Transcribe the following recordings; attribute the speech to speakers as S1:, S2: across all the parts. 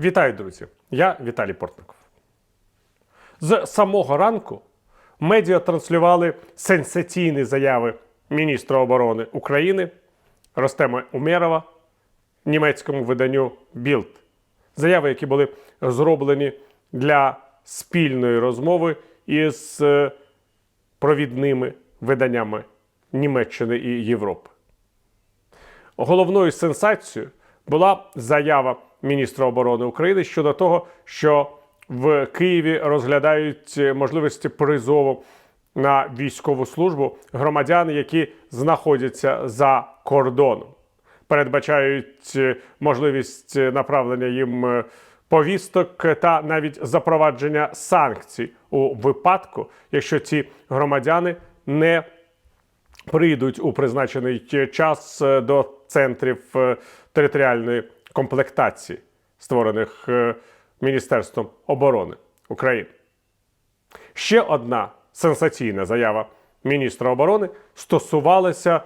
S1: Вітаю, друзі! Я Віталій Портников. З самого ранку медіа транслювали сенсаційні заяви міністра оборони України Ростема Умєрова німецькому виданню Bild. Заяви, які були зроблені для спільної розмови із е, провідними виданнями Німеччини і Європи. Головною сенсацією була заява міністра оборони України щодо того, що в Києві розглядають можливості призову на військову службу громадян, які знаходяться за кордоном. Передбачають е, можливість направлення їм е, повісток та навіть запровадження санкцій у випадку, якщо ці громадяни не прийдуть у призначений час е, до центрів е, територіальної комплектації, створених е, Міністерством оборони України. Ще одна сенсаційна заява міністра оборони стосувалася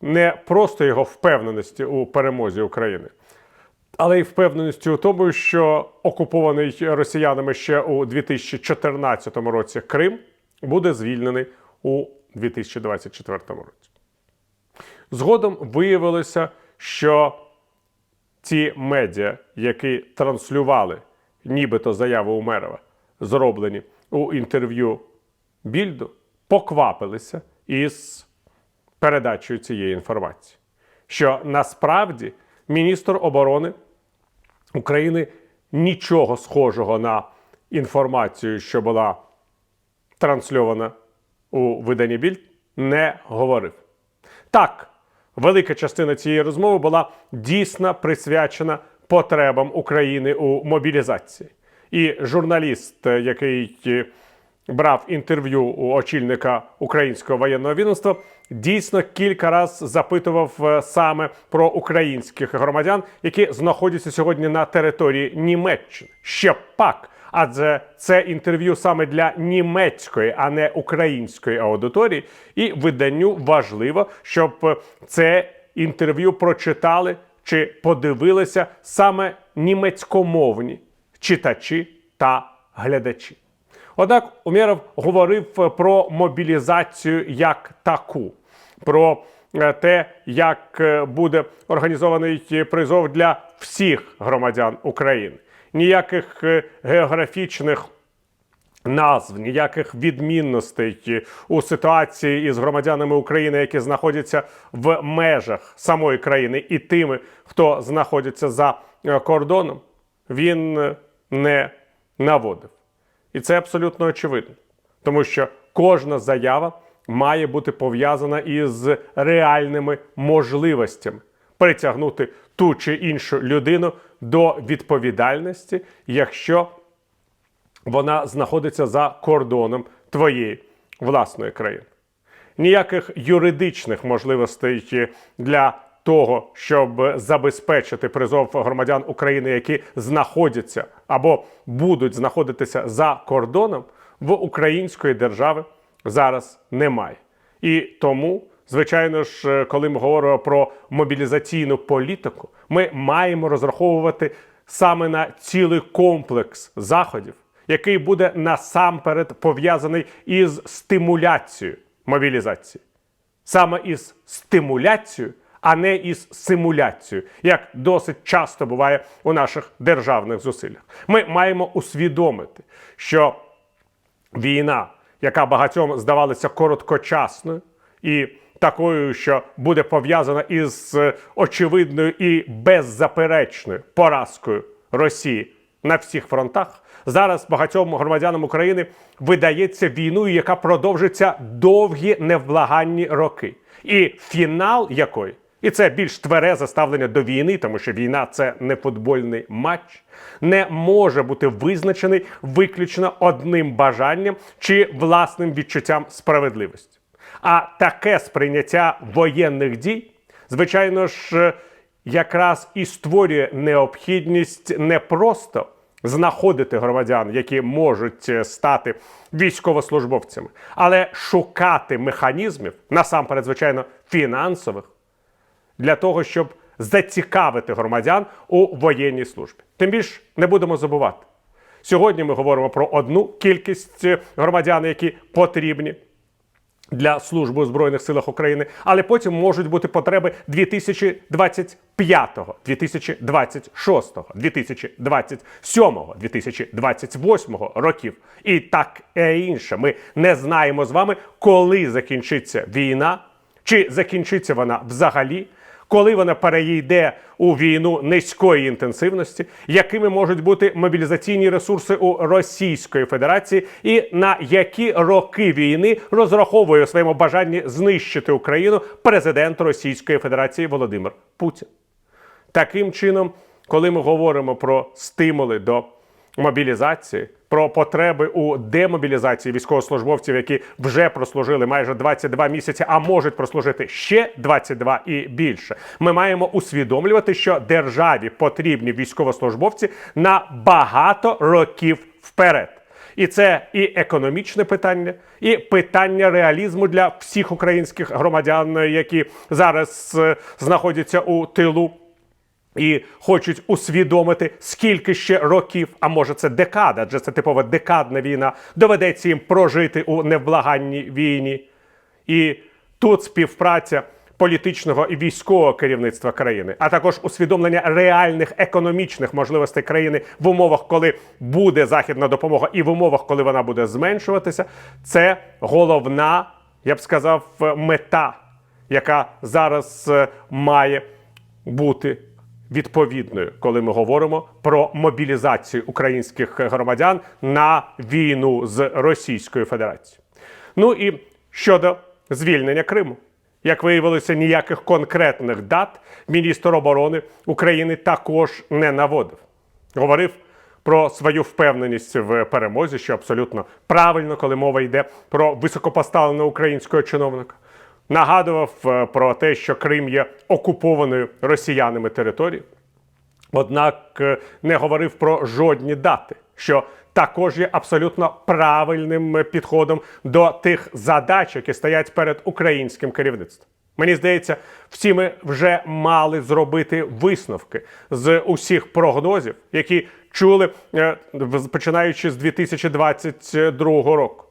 S1: не просто його впевненості у перемозі України, але й впевненості у тому, що окупований росіянами ще у 2014 році Крим буде звільнений у 2024 році. Згодом виявилося, що ці медіа, які транслювали нібито заяву Умерова, зроблені у інтерв'ю Більду, поквапилися із передачею цієї інформації. Що насправді міністр оборони України нічого схожого на інформацію, що була трансльована у виданні Більд, не говорив. Так, велика частина цієї розмови була дійсно присвячена потребам України у мобілізації. І журналіст, е, який е, брав інтерв'ю у очільника українського воєнного відомства, дійсно кілька разів запитував е, саме про українських громадян, які знаходяться сьогодні на території Німеччини. Ще пак. Адже це інтерв'ю саме для німецької, а не української аудиторії, і виданню важливо, щоб е, це інтерв'ю прочитали чи подивилися саме німецькомовні читачі та глядачі. Однак Умєров говорив е, про мобілізацію як таку, про е, те, як буде організований призов для всіх громадян України. Ніяких е, географічних назв, ніяких відмінностей у ситуації із громадянами України, які знаходяться в межах самої країни, і тими, хто знаходиться за е, кордоном, він е, не наводив. І це абсолютно очевидно, тому що кожна заява має бути пов'язана із реальними можливостями притягнути ту чи іншу людину до відповідальності, якщо вона знаходиться за кордоном твоєї власної країни. Ніяких юридичних можливостей для того, щоб забезпечити призов громадян України, які знаходяться або будуть знаходитися за кордоном, в української держави зараз немає. І тому, звичайно ж, коли ми говоримо про мобілізаційну політику, ми маємо розраховувати саме на цілий комплекс заходів, який буде насамперед пов'язаний із стимуляцією мобілізації. Саме із стимуляцією, а не із симуляцією, як досить часто буває у наших державних зусиллях. Ми маємо усвідомити, що війна, яка багатьом здавалася короткочасною і такою, що буде пов'язана із е, очевидною і беззаперечною поразкою Росії на всіх фронтах, зараз багатьом громадянам України видається війною, яка продовжиться довгі невблаганні роки, і фінал якої. І це більш тверезе ставлення до війни, тому що війна це не футбольний матч, не може бути визначений виключно одним бажанням чи власним відчуттям справедливості. А таке сприйняття воєнних дій, звичайно ж, якраз і створює необхідність не просто знаходити громадян, які можуть е, стати військовослужбовцями, але шукати механізмів, насамперед, звичайно, фінансових, для того, щоб зацікавити громадян у воєнній службі. Тим більше не будемо забувати. Сьогодні ми говоримо про одну кількість громадян, які потрібні для служби у Збройних силах України, але потім можуть бути потреби 2025, 2026, 2027, 2028 років. І так і інше. Ми не знаємо з вами, коли закінчиться війна, чи закінчиться вона взагалі. Коли вона перейде у війну низької інтенсивності, якими можуть бути мобілізаційні ресурси у Російської Федерації, і на які роки війни розраховує у своєму бажанні знищити Україну президент Російської Федерації Володимир Путін? Таким чином, коли ми говоримо про стимули до мобілізації, про потреби у демобілізації військовослужбовців, які вже прослужили майже 22 місяці, а можуть прослужити ще 22 і більше, ми маємо усвідомлювати, що державі потрібні військовослужбовці на багато років вперед. І це і економічне питання, і питання реалізму для всіх українських громадян, які зараз е, знаходяться у тилу. І хочуть усвідомити, скільки ще років, а може це декада, адже це типова декадна війна, доведеться їм прожити у невблаганній війні. І тут співпраця політичного і військового керівництва країни, а також усвідомлення реальних економічних можливостей країни в умовах, коли буде західна допомога, і в умовах, коли вона буде зменшуватися, це головна, я б сказав, мета, яка зараз е, має бути відповідною, коли ми говоримо про мобілізацію українських громадян на війну з Російською Федерацією. Ну і щодо звільнення Криму. Як виявилося, ніяких конкретних дат міністр оборони України також не наводив. Говорив про свою впевненість в перемозі, що абсолютно правильно, коли мова йде про високопоставленого українського чиновника. Нагадував е, про те, що Крим є окупованою росіянами територією. Однак е, не говорив про жодні дати, що також є абсолютно правильним е, підходом до тих задач, які стоять перед українським керівництвом. Мені здається, всі ми вже мали зробити висновки з усіх прогнозів, які чули починаючи з 2022 року,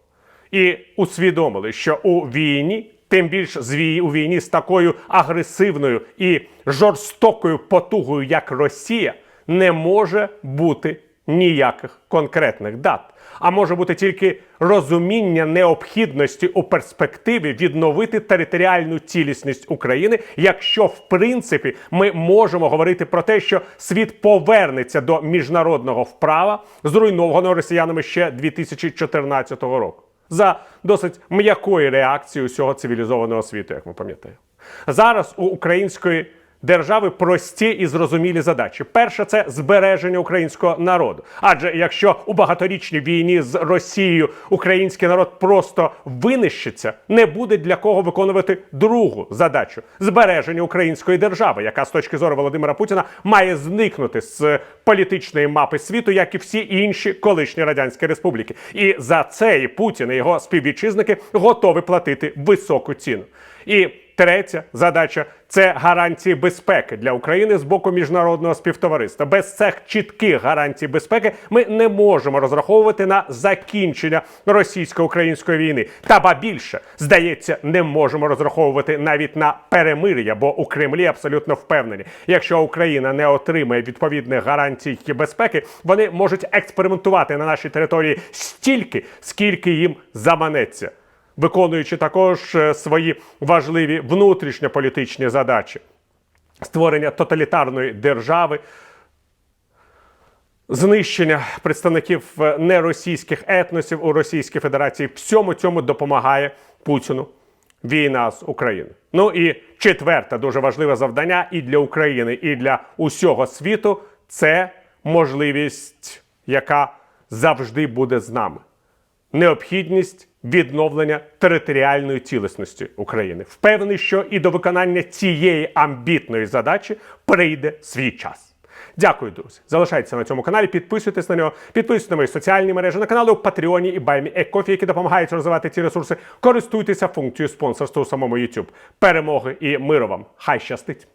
S1: і усвідомили, що у війні, тим більш з вій- у війні з такою агресивною і жорстокою потугою, як Росія, не може бути ніяких конкретних дат. А може бути тільки розуміння необхідності у перспективі відновити територіальну цілісність України, якщо в принципі ми можемо говорити про те, що світ повернеться до міжнародного вправа, зруйнованого росіянами ще 2014 року за досить м'якою реакцією усього цивілізованого світу, як ми пам'ятаємо. Зараз у української держави прості і зрозумілі задачі. Перше це збереження українського народу. Адже якщо у багаторічній війні з Росією український народ просто винищиться, не буде для кого виконувати другу задачу збереження української держави, яка з точки зору Володимира Путіна має зникнути з політичної мапи світу, як і всі інші колишні радянські республіки. І за це і Путін і його співвітчизники готові платити високу ціну. І Третя задача це гарантії безпеки для України з боку міжнародного співтовариства. Без цих чітких гарантій безпеки ми не можемо розраховувати на закінчення російсько-української війни. Та ба більше здається, не можемо розраховувати навіть на перемир'я, бо у Кремлі абсолютно впевнені, якщо Україна не отримає відповідних гарантій безпеки, вони можуть експериментувати на нашій території стільки, скільки їм заманеться виконуючи також е, свої важливі внутрішньополітичні задачі створення тоталітарної держави, знищення представників е, неросійських етносів у Російській Федерації. Всьому цьому допомагає Путіну війна з Україною. Ну і четверте дуже важливе завдання і для України, і для усього світу це можливість, яка завжди буде з нами необхідність відновлення територіальної цілісності України. Впевнений, що і до виконання цієї амбітної задачі прийде свій час. Дякую, друзі. Залишайтеся на цьому каналі, підписуйтесь на нього, підписуйтесь на мої соціальні мережі, на канали у Патреоні і Баймі Екофі, які допомагають розвивати ці ресурси. Користуйтеся функцією спонсорства у самому YouTube. Перемоги і миру вам! Хай щастить!